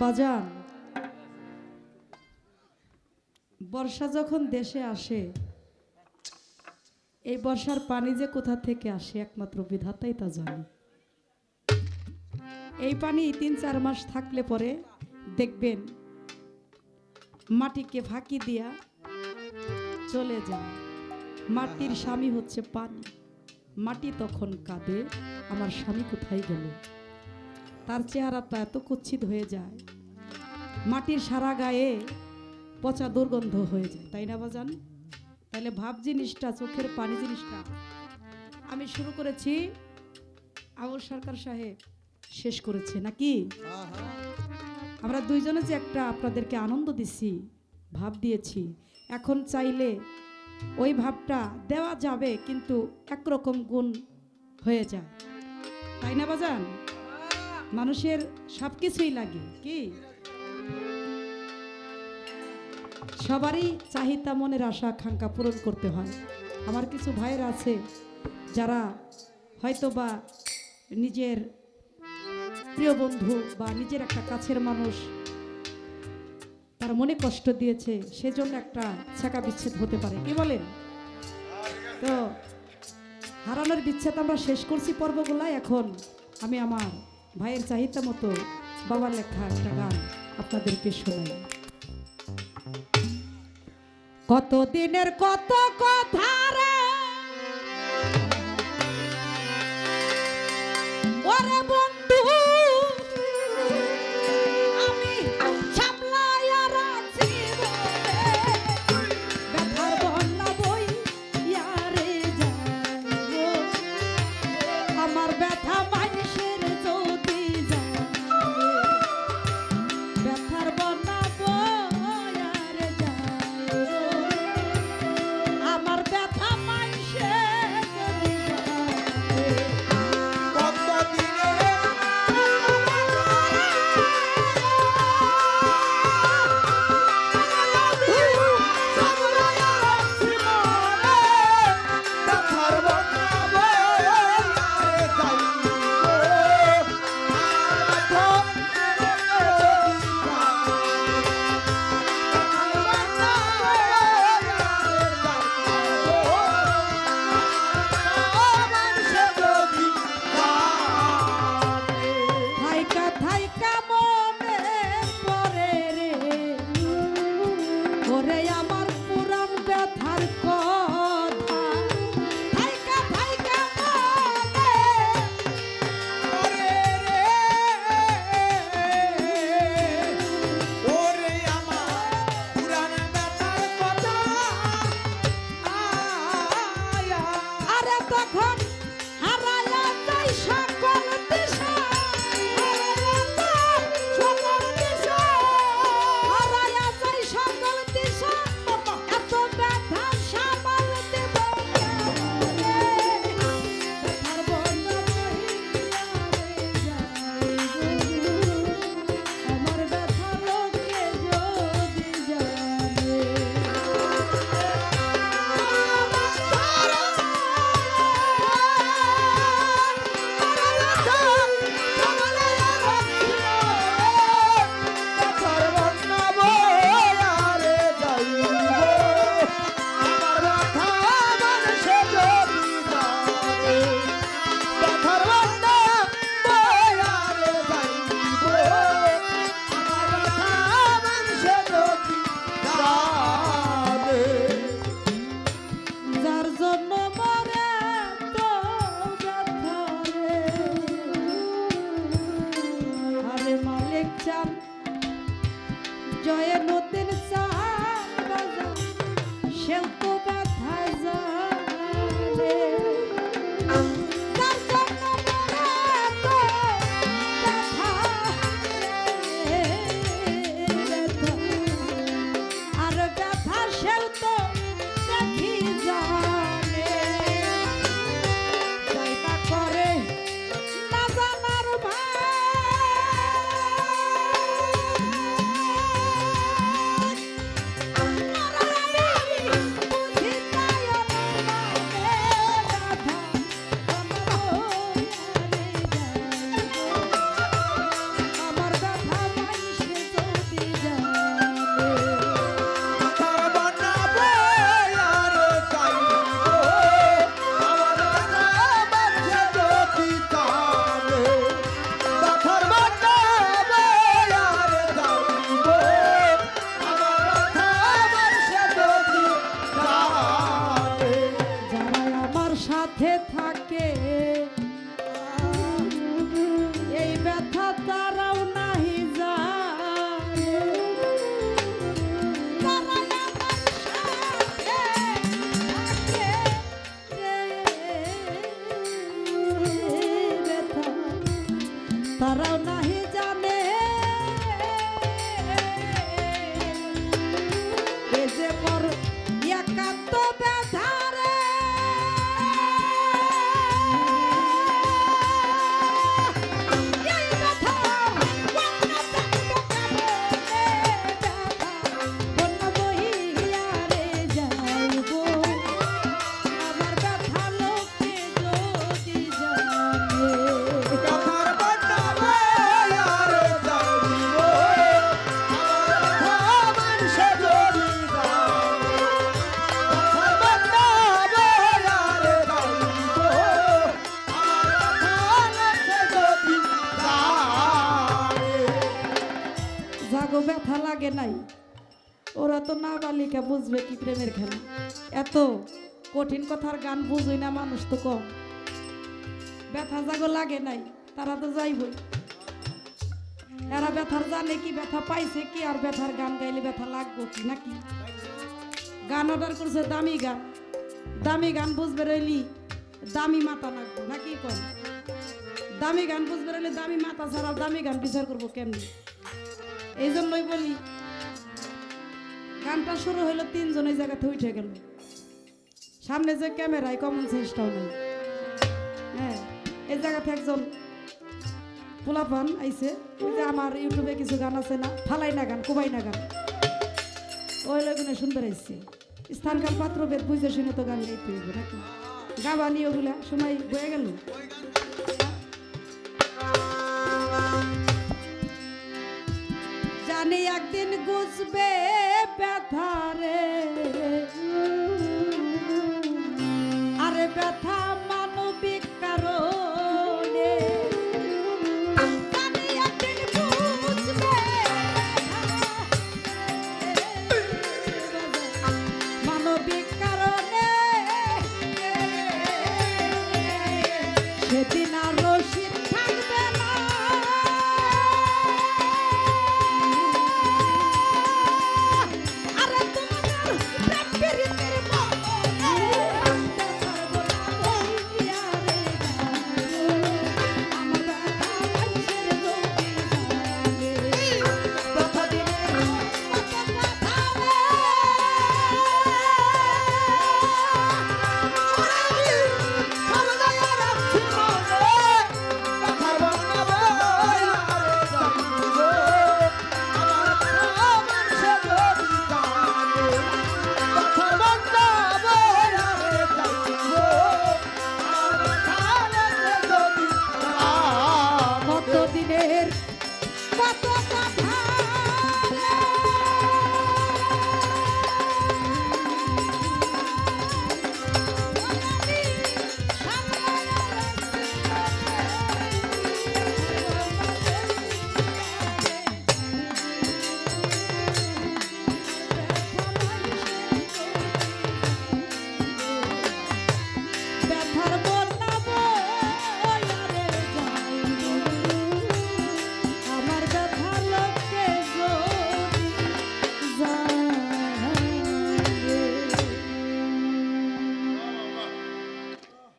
বাজান। বর্ষা যখন দেশে আসে, এই বর্ষার পানি যে কোথা থেকে আসে একমাত্র বিধাতাই তা জানে। এই পানি তিন চার মাস থাকলে পরে দেখবেন মাটিকে ফাঁকি দিয়া চলে যায়। মাটির স্বামী হচ্ছে পানি। মাটি তখন কাঁদে, আমার স্বামী কোথায় গেল? তার চেহারাটা এত কুচ্ছিত হয়ে যায়। মাটির সারা গায়ে পচা দুর্গন্ধ হয়ে যায়। তাই না বাজান? তাহলে ভাব জিনিসটা, চোখের পানি জিনিসটা। আমি শুরু করেছি আবুল সরকার সাহেব শেষ করেছে নাকি? আমরা দুইজনে যে একটা আপনাদেরকে আনন্দ দিছি, ভাব দিয়েছি। এখন চাইলে ওই ভাবটা দেওয়া যাবে, কিন্তু একরকম গুণ হয়ে যায়। তাই না বাজান? মানুষের সব কিছুই লাগে, কি? সবারই চাহিদা, মনের আশা, আকাঙ্ক্ষা পূরণ করতে হয়। আমার কিছু ভাইয়ের আছে, যারা হয়তো বা নিজের প্রিয় বন্ধু বা নিজের একটা কাছের মানুষ, তার মনে কষ্ট দিয়েছে, সেজন্য একটা ছাকা বিচ্ছেদ হতে পারে। কি বলেন? তো হারানোর বিচ্ছেদ আমরা শেষ করছি পর্বগুলা এখন আমি আমার ভাইয়ের চাহিদা মতো বাবার লেখা একটা গান আপনাদেরকে শোনাই। কত দিনের কত কথা রে? ওরে ব্যথা লাগে নাই। ওরা তো না বালিকা বুঝবে কি প্রেমের খেলা। এত কঠিন কথার গান বুঝই না মানুষ তো কম। ব্যথা জাগো লাগে নাই, তারা তো যাইবই। এরা ব্যথার জানে কি ব্যথা পাইছে কি, আর ব্যথার গান গাইলে ব্যথা লাগবো কি নাকি গান অর্ডার করছে দামি গান। দামি গান বুঝবে রইলি দামি মাথা লাগবো নাকি কয়? দামি গান বুঝবে রইলে দামি মাথা ছাড়া দামি গান বিচার করব কেমনি? এই জন্যই বলি, গানটা শুরু হইল তিনজন এই জায়গাতে উঠে গেল। সামনে যে ক্যামেরায় কমন সেন্সটাও নেই হ্যাঁ এই জায়গাতে একজন পোলাপান আইছে, ওই যে আমার ইউটিউবে কিছু গান আছে না, ফালাই না গান, কোবাই না গান। ওই লোকগুলো সুন্দর আইছে। স্থানকাল পাত্রভেদ বুঝে শুনে তো গান গাইতে নাকি? গাবানি ওগুলা সময় বয়ে গেল। জানি একদিন গুছবে ব্যথারে আরে ব্যথা